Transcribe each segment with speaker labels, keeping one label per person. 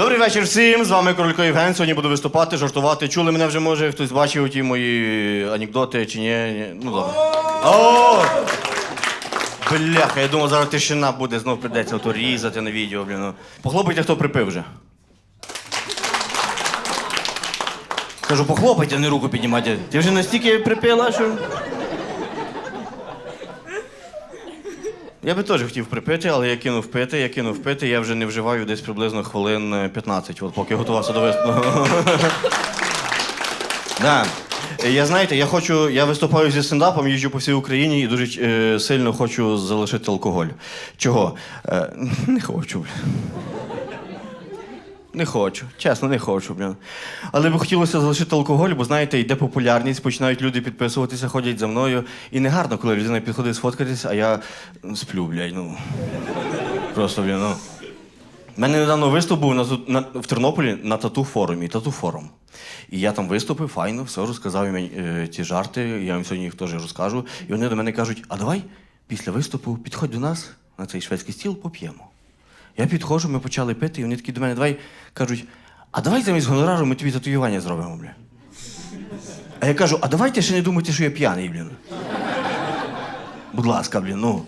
Speaker 1: Добрий вечір всім. З вами Королько Євген. Сьогодні буду виступати, жартувати. Чули мене вже, може, хтось бачив ті мої анекдоти чи ні? Ну добре. Бляха, я думав, зараз тишина буде, знов прийдеться ото різати на відео, блін. ну. Похлопайте, хто припив вже. Кажу, похлопайте, не руку піднімайте. Ти вже настільки припила, що. Я би теж хотів припити, але я кинув пити, я кинув пити, я вже не вживаю десь приблизно хвилин е, 15, от поки готувався до виступу. Да. Я знаєте, я хочу, я виступаю зі стендапом, їжджу по всій Україні і дуже е, сильно хочу залишити алкоголь. Чого? Е, не хочу. Не хочу, чесно, не хочу, блін. Але би хотілося залишити алкоголь, бо знаєте, йде популярність, починають люди підписуватися, ходять за мною. І не гарно, коли людина підходить сфоткатись, а я сплю, блядь, ну. Просто, блін, ну. У мене недавно виступ був на, на, в Тернополі на тату форумі, тату форум. І я там виступив, файно, все розказав їм е, ті жарти, я їм сьогодні їх теж розкажу. І вони до мене кажуть: а давай після виступу підходь до нас на цей шведський стіл, поп'ємо. Я підходжу, ми почали пити, і вони такі до мене давай кажуть: а давай замість гонорару ми тобі татуювання зробимо, бля. А я кажу, а давайте ще не думайте, що я п'яний, блін. Будь ласка, блін, ну.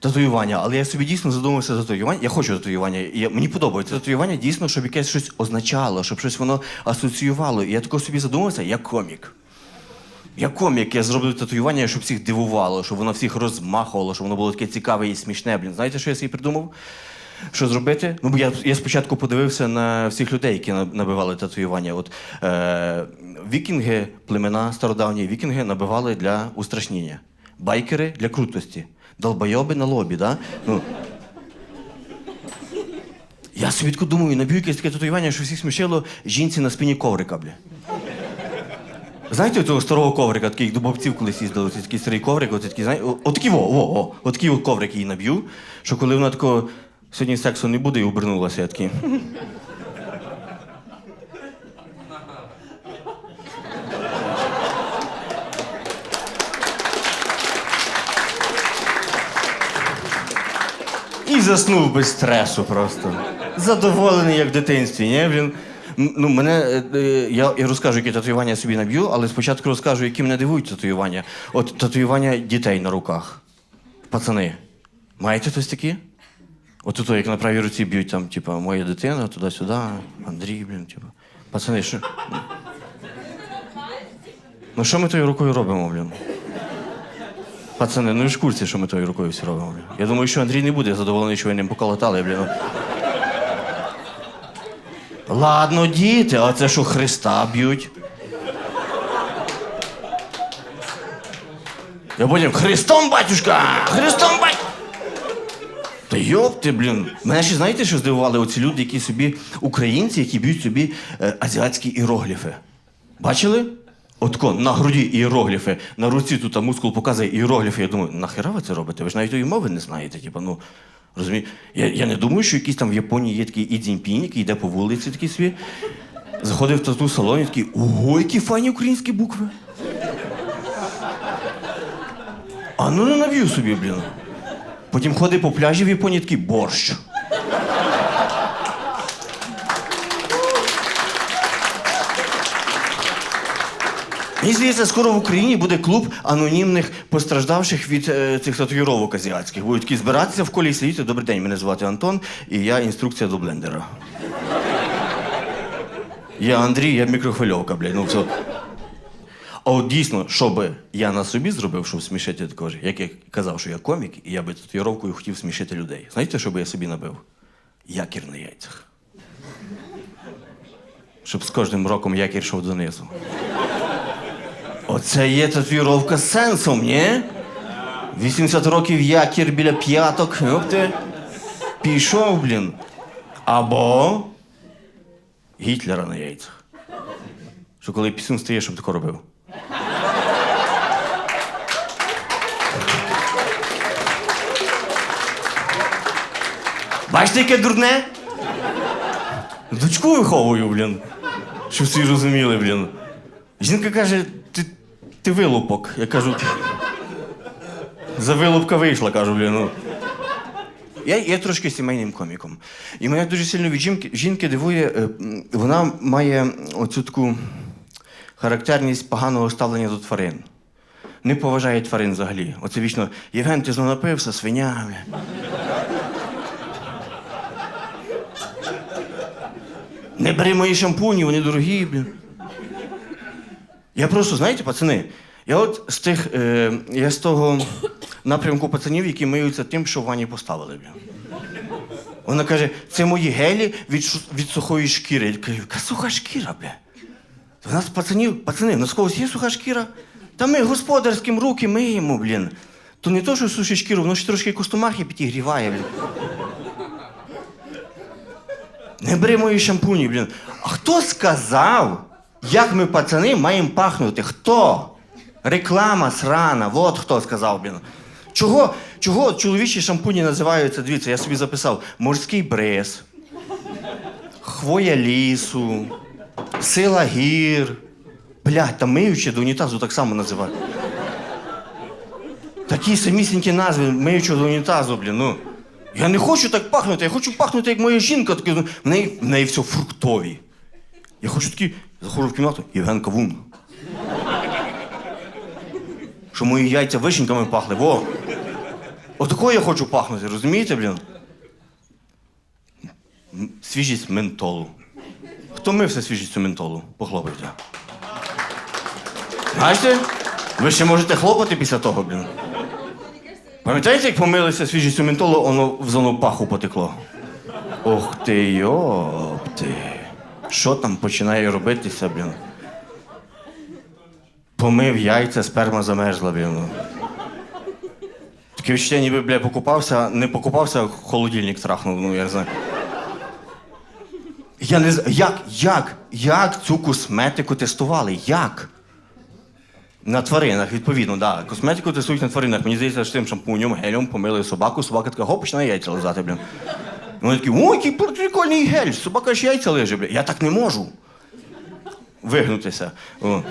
Speaker 1: Татуювання, але я собі дійсно задумався за татуювання. Я хочу татуювання. Я, мені подобається татуювання дійсно, щоб якесь щось означало, щоб щось воно асоціювало. І я також собі задумався, як комік. Як комік, я зроблю татуювання, щоб всіх дивувало, щоб воно всіх розмахувало, щоб воно було таке цікаве і смішне. Блін, знаєте, що я собі придумав? Що зробити? Ну, я, я спочатку подивився на всіх людей, які набивали татуювання. От, е, вікінги, племена стародавні вікінги набивали для устрашніння. Байкери для крутості. Долбойоби на лобі, да? Ну, я собі думаю, наб'ю якесь таке татуювання, що всіх смішило жінці на спині коврика, бля. Знаєте того старого коврика, такий до бабців колись їздили, такий старий коврик, оцей такий, знаєте, отакий во, о, о, отакий коврик її наб'ю, що коли вона такого сьогодні сексу не буде і обернулася, я такий. І заснув без стресу просто. Задоволений, як в дитинстві, ні? Він, ну, мене, е, е, я, я розкажу, які татуювання я собі наб'ю, але спочатку розкажу, які мене дивують татуювання. От татуювання дітей на руках. Пацани, маєте хтось такі? От тут, як на правій руці б'ють, там, типа, моя дитина, туди-сюди, Андрій, блін, типа. Пацани, що? Ну що ми тою рукою робимо, блін? Пацани, ну ви ж в курсі, що ми тою рукою всі робимо. Блін. Я думаю, що Андрій не буде задоволений, що ви ним поколотали, блін. Ладно, діти, а це що Христа б'ють? Я потім Христом, батюшка! Христом, батюшка! Та йопти, блін. Мене ще знаєте, що здивували оці люди, які собі, українці, які б'ють собі е, азіатські іерогліфи. Бачили? Отко, на груді іерогліфи, на руці тут а мускул показує іерогліфи. Я думаю, нахера ви це робите? Ви ж навіть тої мови не знаєте. Типа, ну, розумію. Я, я не думаю, що якийсь там в Японії є такий ідзіньпінь, який йде по вулиці такий свій. Заходив в тату салон і такий, ого, які файні українські букви. А ну не нав'ю собі, блін. Потім ходить по пляжі в Японії такий борщ. Мені здається, скоро в Україні буде клуб анонімних постраждавших від е, цих татуїровок азіатських. Будуть такі збиратися в колі і сидіти. Добрий день, мене звати Антон, і я інструкція до блендера. Я Андрій, я мікрохвильовка, блядь. Ну все. А от дійсно, що би я на собі зробив, щоб смішити також, як я казав, що я комік, і я би татуїровкою хотів смішити людей. Знаєте, що би я собі набив? Якір на яйцях. Щоб з кожним роком якір йшов донизу. Оце є татуїровка з сенсом, ні? 80 років якір біля п'яток. Ти. Пішов, блін. Або Гітлера на яйцях. Що коли пісюн стає, щоб тако робив. Бачите, яке дурне? Дочку виховую, блін. Щоб всі розуміли, блін. Жінка каже, ти, ти вилупок. Я кажу. За вилупка вийшла, кажу, блін. Ну. я, я трошки сімейним коміком. І мене дуже сильно від жінки, жінки дивує, е, вона має оцю таку характерність поганого ставлення до тварин. Не поважає тварин взагалі. Оце вічно Євген, ти знов напився свинями. Не бери мої шампуні, вони дорогі, блін. Я просто, знаєте, пацани, я от з тих, е, я з того напрямку пацанів, які миються тим, що в ванні поставили. Блін. Вона каже, це мої гелі від, від сухої шкіри. Я кажу, яка суха шкіра, бля? У нас пацанів, пацани, у нас когось є суха шкіра? Та ми господарським руки миємо, блін. То не то, що сушить шкіру, воно ще трошки костомахи підігріває, блін. Не бери мої шампуні, блін. А хто сказав, як ми, пацани, маємо пахнути? Хто? Реклама срана, от хто сказав, блін. Чого, чого чоловічі шампуні називаються, дивіться, я собі записав, морський бриз, хвоя лісу, сила гір. Блядь, там миючі до унітазу так само називають. Такі самісінькі назви миючого до унітазу, блін. Ну. Я не хочу так пахнути, я хочу пахнути, як моя жінка. Таке, ну, в, неї, в неї все фруктові. Я хочу такі, заходжу в кімнату, Євген Кавун. Що мої яйця вишеньками пахли. Во. Отакого я хочу пахнути, розумієте, блін? Свіжість ментолу. Хто мився свіжістю ментолу? Похлопайте. Знаєте? Ви ще можете хлопати після того, блін. Пам'ятаєте, як помилися свіжістю ментолу, воно в зону паху потекло? Ох ти, йопти. Що там починає робитися, блін? Помив яйця, сперма замерзла, блін. Таке відчуття, ніби, бля, покупався, не покупався, а холодильник трахнув, ну я не знаю. Я не знаю, як, як, як цю косметику тестували? Як? На тваринах, відповідно. Да. Косметику тестують на тваринах. Мені здається, що тим шампунем, гелем помили собаку, собака така, гоп, починає яйця лизати, блін. Вони такі, ой, який прикольний гель, собака ж яйця лиже, блін. Я так не можу. Вигнутися. О.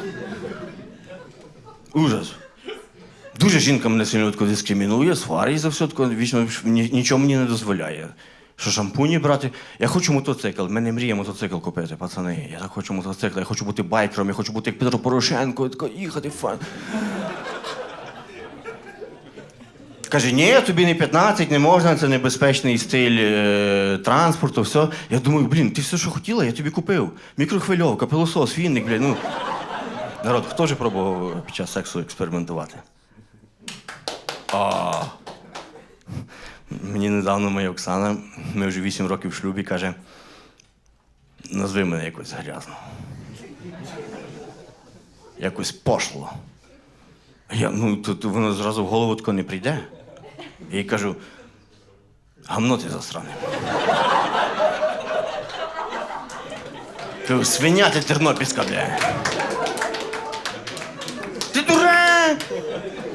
Speaker 1: Ужас. Дуже жінка мене сильно дискримінує, сварить за все, вічно нічого мені не дозволяє. Що шампуні брати. Я хочу мотоцикл. Мене мріє мотоцикл купити, пацани. Я так хочу мотоцикл, я хочу бути байкером, я хочу бути як Петро Порошенко, тако їхати фан. Каже, ні, тобі не 15, не можна, це небезпечний стиль е, транспорту, все. Я думаю, блін, ти все, що хотіла, я тобі купив. Мікрохвильовка, пилосос, вінник, блін. Ну. Народ, хто ж пробував під час сексу експериментувати? А. Мені недавно моя Оксана, ми вже 8 років в шлюбі, каже: назви мене якось грязно. Якось пошло. Я, ну, то воно зразу в голову тако не прийде. Я кажу, гамно ти засране. Кажу, Свиня ти тернопільська, бля.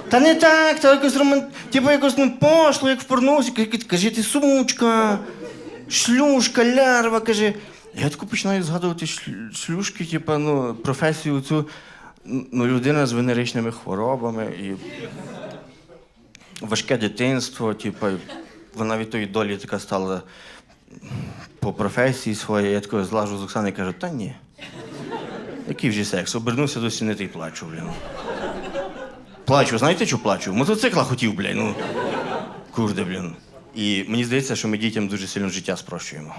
Speaker 1: Та не так, та якось роман... Типу якось ну, пошло, як в порносі. Кажи, ти сучка, шлюшка, лярва, каже. Я таку починаю згадувати шлюшки, типу, ну, професію цю. Ну, людина з венеричними хворобами і важке дитинство, типу, вона від тої долі така стала по професії своїй. Я такою злажу з Оксани і кажу, та ні. Який вже секс? Обернувся до стіни та й плачу, блін. Плачу, знаєте, що плачу? Мотоцикла хотів, блядь, ну. Курде, блін. І мені здається, що ми дітям дуже сильно життя спрощуємо.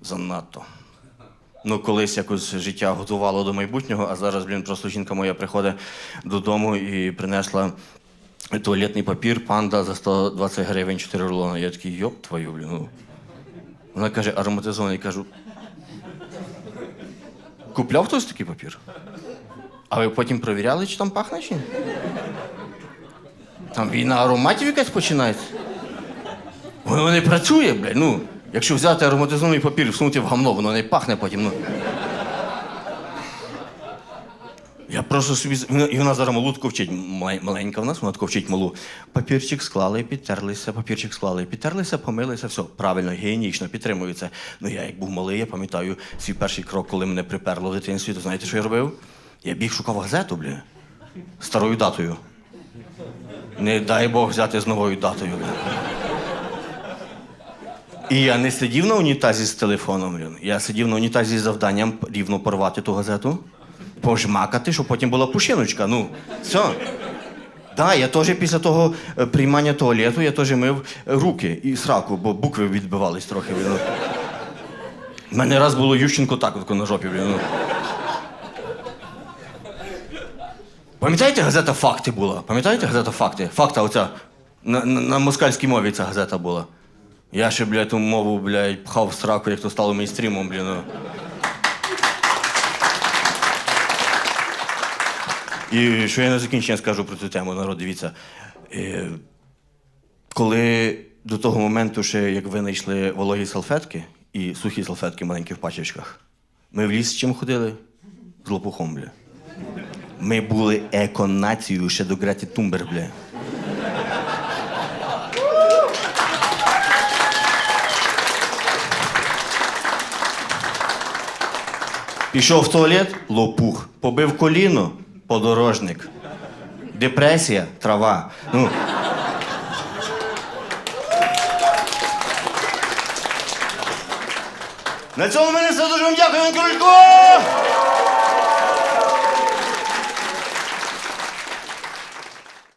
Speaker 1: Занадто. Ну, колись якось життя готувало до майбутнього, а зараз, блін, просто жінка моя приходить додому і принесла туалетний папір, панда за 120 гривень 4 рулони. Я такий, йоп твою, блін. Ну. Вона каже, ароматизований. Я кажу. Купляв хтось такий папір? А ви потім провіряли, чи там пахне чи? Там війна ароматів якась починається. Воно не працює, блядь. Ну, якщо взяти ароматизований папір і всунути в гамно, воно не пахне потім. Ну. Я просто собі. І вона зараз малу вчить. Маленька в нас, вона вчить малу. Папірчик склали, підтерлися, папірчик склали, підтерлися, помилися, все. Правильно, гігієнічно, підтримується. Ну я як був малий, я пам'ятаю свій перший крок, коли мене приперло в дитинстві, то знаєте, що я робив? Я біг шукав газету, бля, старою датою. Не дай Бог взяти з новою датою. І я не сидів на унітазі з телефоном. Я сидів на унітазі з завданням рівно порвати ту газету, пожмакати, щоб потім була пушиночка. Ну, все. Так, я теж після того е, приймання туалету я теж мив е, руки і сраку, бо букви відбивались трохи. У мене раз було Ющенко так от на жопі, ну. Пам'ятаєте, газета Факти була? Пам'ятаєте газета Факти? Факта оця. На, на, на москальській мові ця газета була. Я ще, блядь, ту мову, блядь, пхав в сраку, як то стало мейстрімом, блін. ну. І що я на закінчення скажу про цю тему, народ, дивіться. Е, коли до того моменту, ще як ви знайшли вологі салфетки і сухі салфетки маленькі в пачечках, ми в ліс з чим ходили? З лопухом, бля. Ми були еконацією ще до Греті Тумбер, бля. Пішов в туалет лопух. Побив коліно подорожник. Депресія трава. Ну. На цьому мене все дуже вам дякую, Іван Королько!